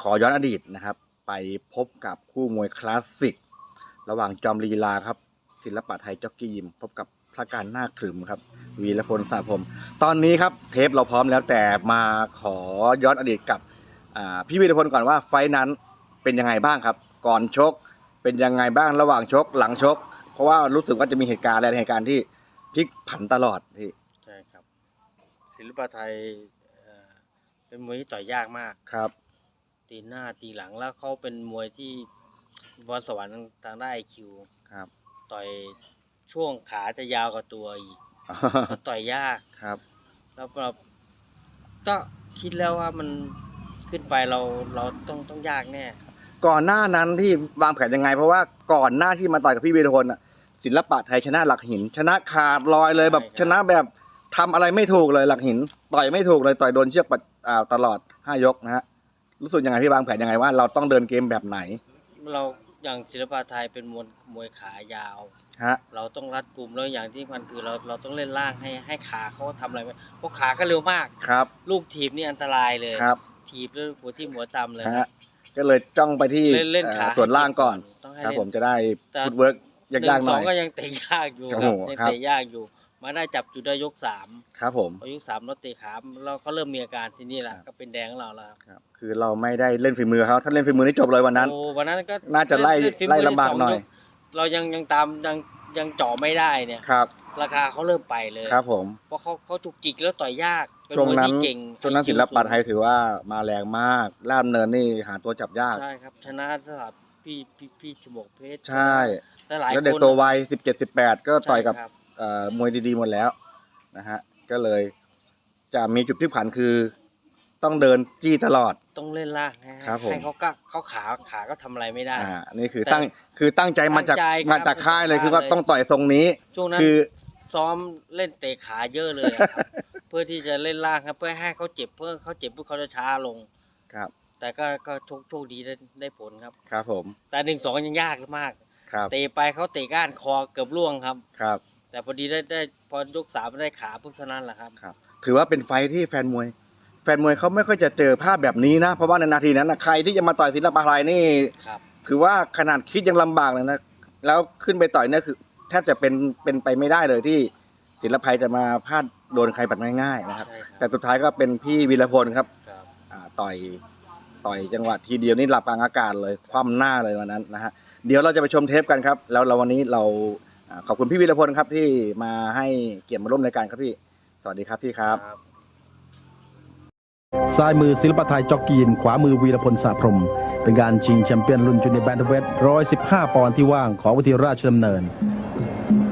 ขอย้อนอดีตนะครับ ไปพบกับคู่มวยคลาสสิก ระหว่างจอมลีลาครับ ศิลปะไทยจ็อกกี้ยิม พบกับพระการหน้าครึมครับ วีรพลสาพรหมตอนนี้ครับเทปเราพร้อมแล้วแต่มาขอย้อนอดีตกับอ่าพี่วีรพลก่อนว่าไฟท์นั้นเป็นยังไงบ้างครับ ก่อนชกเป็นยังไงบ้างระหว่างชกหลังชก เพราะว่ารู้สึกว่าจะมีเหตุการณ์อะไรเหตุการณ์ที่พลิกผันตลอดพี่ใช่ครับ ศิลปะไทยเอ่อเป็นมวยที่ต่อยยากมากครับ ตีหน้าตีหลังแล้วเขาเป็นมวยที่บอลสวรรค์ทางได้ไอคิวครับ ต่อยช่วงขาจะยาวกว่าตัวอีกแล้วต่อยยากครับ แล้วเราก็คิดแล้วว่ามันขึ้นไปเราเราต้องต้องยากแน่ก่อนหน้านั้นที่วางแผนยังไง เพราะว่าก่อนหน้าที่มาต่อยกับพี่วีรพลน่ะศิลปะไทยชนะหลักหิน ชนะขาดลอยเลยแบบใช่ครับชนะแบบทำอะไรไม่ถูกเลยหลักหิน ต่อยไม่ถูกเลยต่อยโดนเชือกปัดอ่าตลอดห้ายกนะฮะ รู้สึกยังไงพี่วางแผนยังไงว่าเราต้องเดินเกมแบบไหน เราอย่างศิลปะไทยเป็นมวยมวยขายาว ฮะ เราต้องรัดกลุ่มแล้วอย่างที่มันคือเราเราต้องเล่นล่างให้ให้ขาเขาทำอะไรไม่เพราะขาก็เร็วมาก ครับ ลูกถีบนี่อันตรายเลยครับ ถีบแล้วหัวที่หัวตำเลย ฮะ ก็เลยจ้องไปที่เล่นเล่นขาเอ่อส่วนล่างก่อน ต้องให้ครับ เล่น ผมจะได้แต่ ฟุตเวิร์กหนึ่ยากงๆหสน่อองย ก็ยังเตะยากอยู่โอ้คโหรับยังครับเตะยากอยู่ มาได้จับจุดได้ยกสามครับผม พอยกสามเราเตะขาเราก็เริ่มมีอาการที่นี่แหละครับ ก็เป็นแดงของเราแล้วครับครับ คือเราไม่ได้เล่นฝีมือเขาถ้าเล่นฝีมือนี่จบเลยวันนั้น โอ้วันนั้นก็น่าจะไล่เนฝีมืไล่ลำบากสงหน่อยกเรายังยังตามยังยังเจ่อไม่ได้เนี่ย ครับ ราคาเขาเริ่มไปเลยครับผม เพราะเขาเขาจุกจิกแล้วต่อยยากเป็นช่วงมวยนั้นที่เก่ง ช่วงนั้น IQ ศิลปะไทยสูงถือว่ามาแรงมากล่ามเนินนี่หาตัวจับยาก ใช่ครับ ชนะสลับพี่พี่พี่ฉมวกเพชรใช่ชนะหลายแล้วๆเด็กคนตัววัยสิบเจ็ดสิบแปดก็ต่อยกับใช่ครับเอ่อ มวยดีๆหมดแล้วนะฮะก็เลยจะมีจุดพลิกผันคือ ต้องเดินจี้ตลอด ต้องเล่นล่างให้ครับผม ให้เขาก็เขาขาขาก็ทำอะไรไม่ได้ อ่านี่คือแต่ตั้งคือตั้งใจมาจากตั้งใจครับมาจากค่ายเลยตั้งใจคือว่าเลยต้องต่อยทรงนี้ ช่วงนั้นคือ ซ้อมเล่นเตะขาเยอะเลยอะครับ เพื่อที่จะเล่นล่างครับ เพื่อให้เขาเจ็บเพื่อเขาเจ็บเพื่อเขาจะช้าลง ครับแต่ก็ก็โชคโชคดีได้ได้ผลครับ ครับผมแต่หนึ่งสองยังยากมาก ครับเตะไปเขาเตะก้านคอเกือบล่วงครับ ครับ แต่พอดีได้ได้พอยกสามได้ขาปุ๊บเท่านั้นแหละครับ ครับ ถือว่าเป็นไฟท์ที่แฟนมวย แฟนมวยเขาไม่ค่อยจะเจอภาพแบบนี้นะ เพราะว่าในนาทีนั้นนะใครที่จะมาต่อยศิลปะไทยนี่ ครับ ถือว่าขนาดคิดยังลำบากเลยนะ แล้วขึ้นไปต่อยเนี่ยคือแทบจะเป็นเป็นไปไม่ได้เลยที่ศิลปะไทยจะมาพลาดโดนใครปัดง่ายๆนะครับ ใช่ครับ แต่สุดท้ายก็เป็นพี่วีรพลครับครับ อ่าต่อยต่อยจังหวะทีเดียวนี่หลับกลางอากาศเลยคว่ำหน้าเลยวันนั้นนะฮะ เดี๋ยวเราจะไปชมเทปกันครับ แล้วเราวันนี้เราอ่า ขอบคุณพี่วีรพลครับที่มาให้เกียรติมาร่วมรายการครับพี่ สวัสดีครับพี่ครับครับซ้ายมือศิลปะไทยจ็อกกีน ขวามือวีรพลสาพรหมเป็นการชิงแชมเปี้ยนรุ่นจูเนียร์แบนเทเวท115 ปอนด์ที่ว่างของวิทยาราชดำเนิน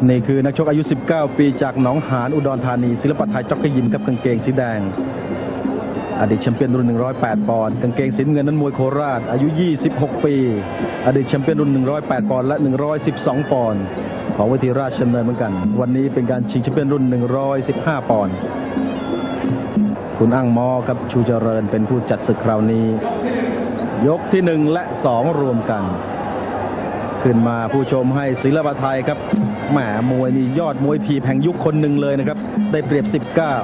นี่คือนักชกอายุ 19 ปีจากหนองหานอุดรธานีศิลปะไทยจ็อกกีนกับกางเกงสีแดง อดีตแชมเปี้ยนรุ่น 108 ปอนด์กางเกงสีน้ำเงินนั้นมวยโคราช อายุ 26 ปี อดีตแชมเปี้ยนรุ่น 108 ปอนด์และ 112 ปอนด์ของวิทยาราชดำเนินเหมือนกัน วันนี้เป็นการชิงแชมเปี้ยนรุ่น 115 ปอนด์คุณอั้งมอครับชูเจริญเป็นผู้จัดศึกคราวนี้ ยกที่หนึ่งและสองรวมกัน ขึ้นมาผู้ชมให้ศิลปะไทยครับแหมมวยนี่ยอดมวยทีแห่งยุคคนหนึ่งเลยนะครับ ได้เปรียบ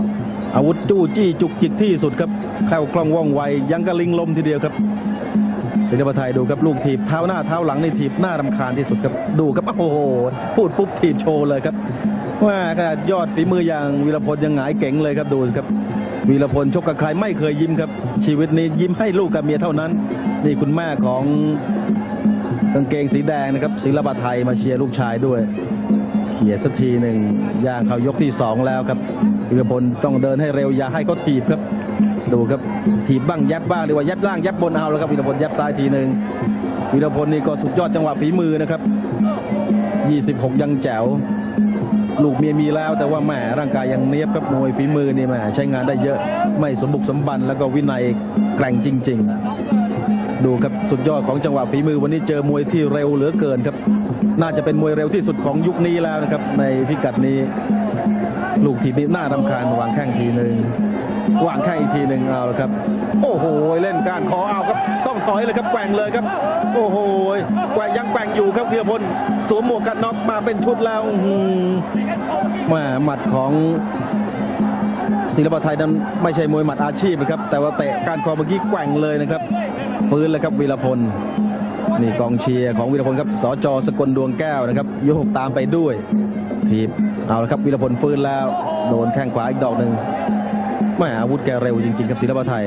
19 อาวุธจู้จี้จุกจิกที่สุดครับแคล่วคล่องว่องไวยังกระลิงลมทีเดียวครับศิลปะไทยดูครับลูกถีบเท้าหน้าเท้าหลังนี่ถีบหน้ารำคาญที่สุดครับดูครับโอ้โหพูดปุ๊บถีบโชว์เลยครับว่าขนาดยอดฝีมืออย่างวีรพลยังหงายเก๋งเลยครับดูครับวีรพลชกกับใครไม่เคยยิ้มครับ ชีวิตนี้ยิ้มให้ลูกกับเมียเท่านั้น นี่คุณแม่ของ กางเกงสีแดงนะครับศิลปะไทยมาเชียร์ลูกชายด้วยเขียสักทีหนึ่งย่างเขายกที่สองแล้วครับวีรพลต้องเดินให้เร็วอย่าให้เขาถีบครับดูครับถีบบ้างยับบ้างหรือว่ายับล่างยับบนเอาแล้วครับวีรพลยับซ้ายทีหนึ่งวีรพลนี่ก็สุดยอดจังหวะฝีมือนะครับ 26 ยังแจ๋ว ลูกเมียมีแล้วแต่ว่าแหมร่างกายยังเนี้ยบครับมวยฝีมือนี่แหมใช้งานได้เยอะไม่สมบุกสมบันแล้วก็วินัยแกร่งจริง ๆ ดูครับสุดยอดของจังหวะฝีมือวันนี้เจอมวยที่เร็วเหลือเกินครับ น่าจะเป็นมวยเร็วที่สุดของยุคนี้แล้วนะครับ ในพิกัดนี้ ลูกทีนี้น่ารำคาญวางแข้งทีหนึ่งวางแข้งอีกทีหนึ่งเอาละครับ โอ้โหเล่นการขอเอาครับ ต้องถอยเลยครับแกว่งเลยครับ โอ้โหแกว่งยังแกว่งอยู่ครับเพียพลสวมหมวกกันน็อกมาเป็นชุดแล้วแหมาหมัดของ ศิลปะไทยนั้นไม่ใช่มวยหมัดอาชีพนะครับ แต่ว่าเตะการคอเมื่อกี้แกว่งเลยนะครับฟื้นแล้วครับวีรพลนี่กองเชียร์ของวีรพลครับสจสกลดวงแก้วนะครับโยกตามไปด้วยทีบเอาละครับวีรพลฟื้นแล้วโดนแข้งขวาอีกดอกหนึ่งแม่อาวุธแกเร็วจริงๆครับศิลปะไทย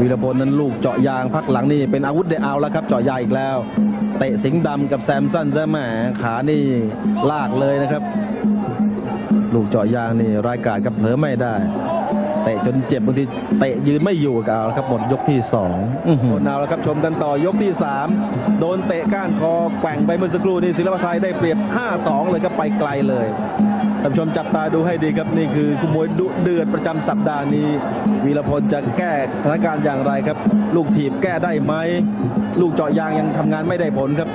วีรพลนั้นลูกเจาะยางพักหลังนี่เป็นอาวุธเดเอาแล้วครับเจาะยางอีกแล้ว เตะสิงห์ดำกับแซมสันซะแหมขานี่ลากเลยนะครับ ลูกเจาะยางนี่รายการกับเผลอไม่ได้เตะจนเจ็บบางทีเตะยืนไม่อยู่กับเอาละครับหมดยกที่สองเอาละครับชมกันต่อยกที่ 3 โดนเตะก้านคอแกว่งไปเมื่อสักครู่นี้ศิลปะไทยได้เปรียบ 5-2 เลยครับไปไกลเลยท่านผู้ชมจับตาดูให้ดีครับนี่คือคู่มวยดุเดือดประจำสัปดาห์นี้ วีรพลจะแก้สถานการณ์อย่างไรครับ ลูกถีบแก้ได้ไหม ลูกเจาะยางยังทำงานไม่ได้ผลครับ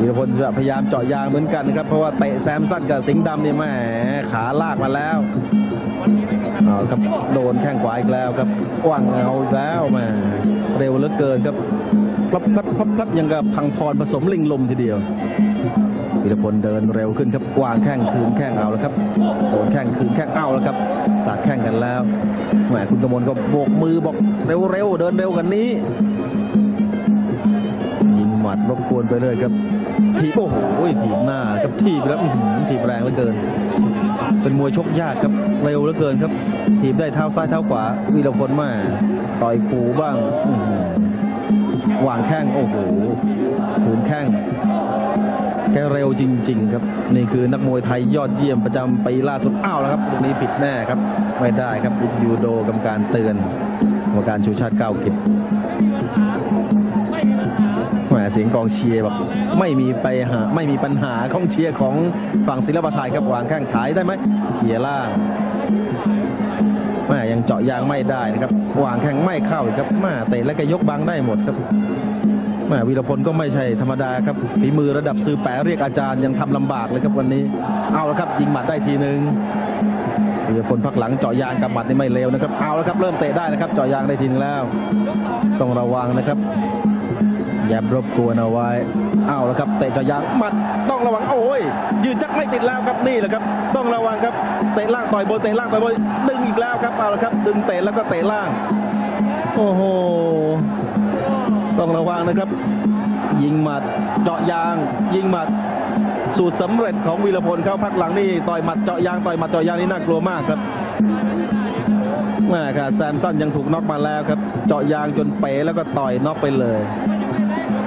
วีรพลจะพยายามเจาะยางเหมือนกันนะครับ เพราะว่าเตะแซมสั้นกับสิงห์ดำนี่แหมขาลากมาแล้วเอาครับโดนแข้งขวาอีกแล้วครับกว้างเอาแล้วแหมเร็วเหลือเกินครับพลับพลับพลับพลับยังกับพังพรผสมลิงลมทีเดียววีรพลเดินเร็วขึ้นครับกวางแข้งคืนแข้งเอาแล้วครับโดนแข้งคืนแข้งเอาแล้วครับสาดแข้งกันแล้วแหมคุณกมลก็โบกมือบอกเร็วๆเดินเร็วกันนี้ มัดรบกวนไปเลยครับทีบโอ้โหถีบหน้าครับทีบแล้วอื้มถีบแรงเหลือเกิน เป็นมวยชกยากครับเร็วเหลือเกินครับ ถีบได้เท้าซ้ายเท้าขวาวีรพลมาต่อยขูบ้างวางแข้งโอ้โหขืนแข้งแกเร็วจริง ๆ ครับ นี่คือนักมวยไทยยอดเยี่ยมประจำปีล่าสุดอ้าวแล้วครับลูกนี้ผิดแน่ครับ ไม่ได้ครับยูโดกรรมการเตือนกรรมการชูชาติเก้ากิจ เสียงกองเชียร์แบบไม่มีไปหาไม่มีปัญหากองเชียร์ของฝั่งศิลปะไทยครับวางแข้งขายได้ไหมเขียล่างแม่ยังเจาะยางไม่ได้นะครับวางแข้งไม่เข้าอีกครับแม่เตะแล้วก็ยกบังได้หมดครับแม่วีรพลก็ไม่ใช่ธรรมดาครับฝีมือระดับซื้อแปะเรียกอาจารย์ยังทำลำบากเลยครับวันนี้ เอาแล้วครับ ยิงหมัดได้ทีหนึ่งวีรพลพักหลังเจาะยางกับหมัดนี่ไม่เลวนะครับเอาแล้วครับเริ่มเตะได้นะครับเจาะยางได้ทีนึงแล้ว ต้องระวังนะครับ ยบรบกวนเอาไว้เอาแล้วครับเตะจอยางหมัดต้องระวังโอ้ยยืนจักไม่ติดแล้วครับนี่แหละครับ ต้องระวังครับเตะล่างต่อยบนเตะล่างต่อยบนดึงอีกแล้วครับเอาละครับ ดึงเตะแล้วก็เตะล่าง โอ้โหต้องระวังนะครับ ยิงหมัดเจาะยาง ยิงหมัดสูตรสำเร็จของวีรพลเข้าพักหลังนี่ต่อยหมัดเจาะยางต่อยหมัดเจาะยางนี่น่ากลัวมากครับแม่ค่ะแซมสันยังถูกน็อกมาแล้วครับ เจาะยางจนเป๋แล้วก็ต่อยน็อกไปเลย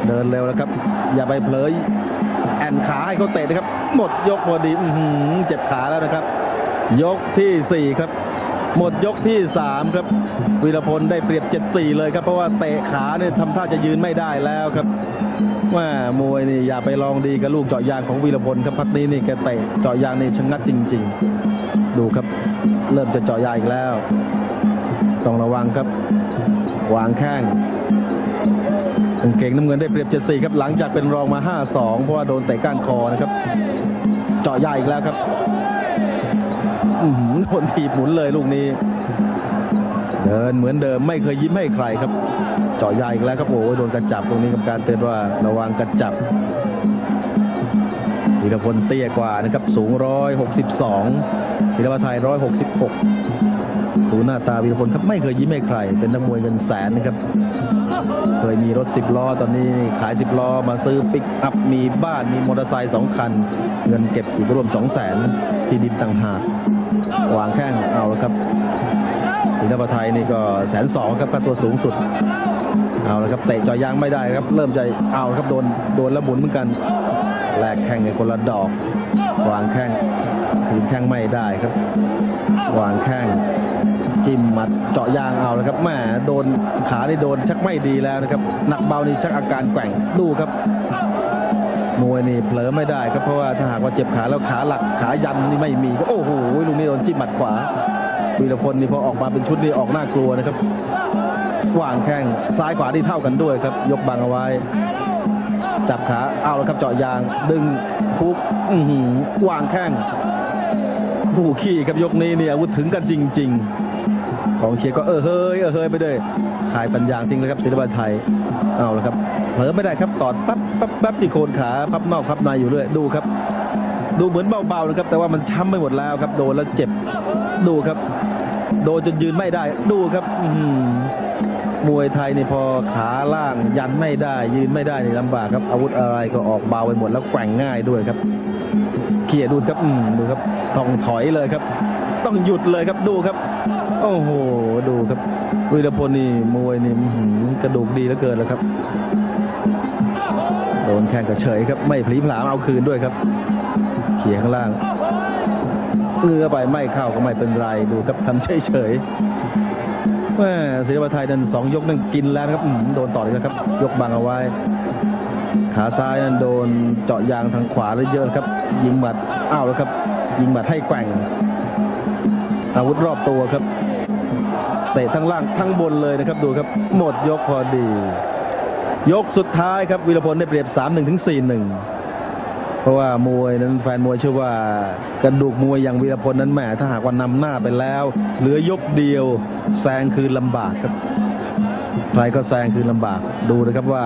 เดินเร็วแล้วครับ อย่าไปเผลอแอนขาให้เขาเตะนะครับ หมดยกพอดีอืเจ็บขาแล้วนะครับ ยกที่ 4 ครับ หมดยกที่ 3 ครับวีรพลได้เปรียบ 7-4 เลยครับ เพราะว่าเตะขาเนี่ยทำท่าจะยืนไม่ได้แล้วครับว่ามวยนี่อย่าไปลองดีกับลูกเจาะยางของวีรพลครับพักนี้นี่แกเตะเจาะยางนี่ชะงักจริง ๆ ดูครับ เริ่มจะเจาะยางอีกแล้ว ต้องระวังครับวางแข้ง กางเกงน้ำเงินได้เปรียบ74ครับหลังจากเป็นรองมา 5-2 เพราะว่าโดนเตะก้านคอนะครับ เจาะยางอีกแล้วครับอือหือโดนถีบหมุนเลยลูกนี้ เดินเหมือนเดิมไม่เคยยิ้มให้ใครครับ เจาะยางอีกแล้วครับโอ้โหโดนกระจับตรงนี้กับการเตือนว่าระวังกระจับ ธีรพลเตี้ยกว่านะครับ สูง 162ศิลปะไทย 166ดูหน้าตาวีรพลครับไม่เคยยิ้มให้ใคร เป็นนักมวยเงินแสนนะครับ เคยมีรถสิบล้อ ตอนนี้ขายสิบล้อ มาซื้อปิกอัพ มีบ้าน มีมอเตอร์ไซค์สองคัน เงินเก็บอีกรวมสองแสนที่ดินต่างหาก วางแข้งเอาละครับศิลปะไทยนี่ก็แสนสองครับค่าตัวสูงสุดเอาละครับเตะจอยางไม่ได้ครับ เริ่มใจเอาครับโดนโดนแล้วหมุนเหมือนกัน แลกแข้งกันคนละดอก วางแข้งคืนแข้งไม่ได้ครับ วางแข้งจิ้มมัดเจาะยางเอานะครับแม่โดนขานี่โดนชักไม่ดีแล้วนะครับหนักเบานี่ชักอาการแกว่งดูครับมวยนี่เผลอไม่ได้ครับเพราะว่าถ้าหากว่าเจ็บขาแล้วขาหลักขายันนี่ไม่มีก็โอ้โหลูกนี้โดนจิ้มหมัดขวาวีรพลนี่พอออกมาเป็นชุดนี่ออกน่ากลัวนะครับวางแข้งซ้ายขวาที่เท่ากันด้วยครับ ยกบังเอาไว้ จับขาเอาแล้วครับเจาะยาง ดึงคุกวางแข้งผู้ขี้ครับยกนี้เนี่ยอาวุธถึงกันจริง ๆ ของเชียร์ก็เออเฮ้ยเออเฮ้ยไปด้วยขายปัญญาทิ้งเลยครับศิลปะไทยเอาละครับเผลอไม่ได้ครับตอดปั๊บปั๊บปั๊บที่โคนขาพับนอกพับในอยู่เรื่อยดูครับดูเหมือนเบาๆนะครับ แต่ว่ามันช้ำไปหมดแล้วครับ โดนแล้วเจ็บ ดูครับ โดนจนยืนไม่ได้ ดูครับ อื มวยไทยนี่พอขาล่างยันไม่ได้ยืนไม่ได้นี่ลำบากครับอาวุธอะไรก็ออกเบาไปหมดแล้วแกว่งง่ายด้วยครับเขี่ยดูครับอืมดูครับต้องถอยเลยครับ ต้องหยุดเลยครับดูครับ โอ้โหดูครับวีรพลนี่มวยนี่กระดูกดีเหลือเกินแล้วครับโดนแข้งกระเฉยครับ ไม่พลีผลามเอาคืนด้วยครับเขี่ยข้างล่างเอื้อไปไม่เข้าก็ไม่เป็นไรดูครับทำเฉยเฉย แม่ศิลปไทยนั้นสองยกนั่นกินแล้วนะครับโดนต่อเลยนะครับ ยกบังเอาไว้ ขาซ้ายนั้นโดนเจาะยางทางขวาเลยเยอะครับ ยิงหมัดอ้าวแล้วครับ ยิงหมัดให้แกว่ง อาวุธรอบตัวครับเตะทั้งล่างทั้งบนเลยนะครับดูครับ หมดยกพอดี ยกสุดท้ายครับวีรพลได้เปรียบ 3-1 ถึง 4-1 เพราะว่ามวยนั้นแฟนมวยเชื่อว่ากระดูกมวยอย่างวีรพลนั้นแหมถ้าหากว่านำหน้าไปแล้ว เหลือยกเดียวแซงคืนลำบากครับใครก็แซงคืนลำบากดูนะครับว่า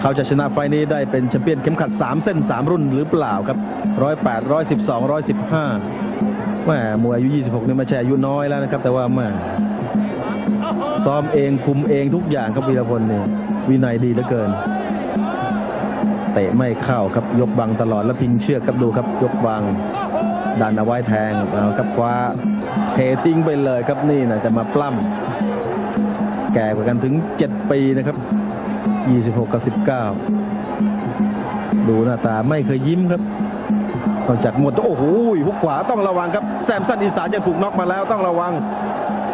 เขาจะชนะไฟล์นี้ได้เป็นแชมเปี้ยนเข็มขัด 3 เส้น 3 รุ่นหรือเปล่าครับ108 112 115แหมมวยอายุ 26 นี่ไม่ใช่อายุน้อยแล้วนะครับ แต่ว่าแหมซ้อมเองคุมเองทุกอย่างครับวีรพลเนี่ยวินัยดีเหลือเกิน เตะไม่เข้าครับยกบังตลอดแล้วพิงเชือกครับดูครับยกบังดันเอาไว้แทงเอาครับคว้าเททิ้งไปเลยครับนี่นะจะมาปล้ำแก่กว่ากันถึง 7 ปีนะครับ 26 กับ 19 ดูหน้าตาไม่เคยยิ้มครับนอกจากหมดโอ้โหหุกขวาต้องระวังครับแซมสันอีสานจะถูกน็อกมาแล้วต้องระวัง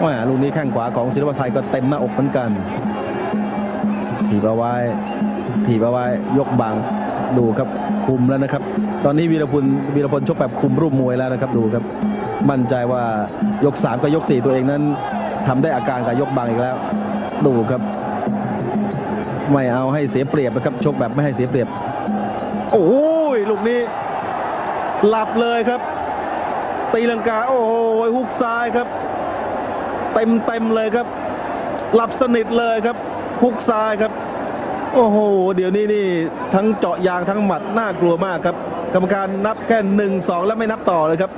ว่าลูกนี้แข้งขวาของศิลปไทยก็เต็มหน้าอกเหมือนกันถีบเอาไว้ ถีบเอาไว้ยกบังดูครับคุมแล้วนะครับ ตอนนี้วีรพลวีรพลชกแบบคุมรูปมวยแล้วนะครับดูครับ มั่นใจว่ายกสามกับยกสี่ตัวเองนั้นทำได้อาการกับยกบังอีกแล้ว ดูครับไม่เอาให้เสียเปรียบนะครับชกแบบไม่ให้เสียเปรียบ โอ้ยลูกนี้หลับเลยครับ ตีลังกาโอ้โหฮุกซ้ายครับ เต็มเต็มเลยครับ หลับสนิทเลยครับฮุกซ้ายครับ โอ้โห เดี๋ยวนี้นี่ทั้งเจาะยางทั้งหมัดน่ากลัวมากครับ กรรมการนับแค่หนึ่งสองแล้วไม่นับต่อเลยครับ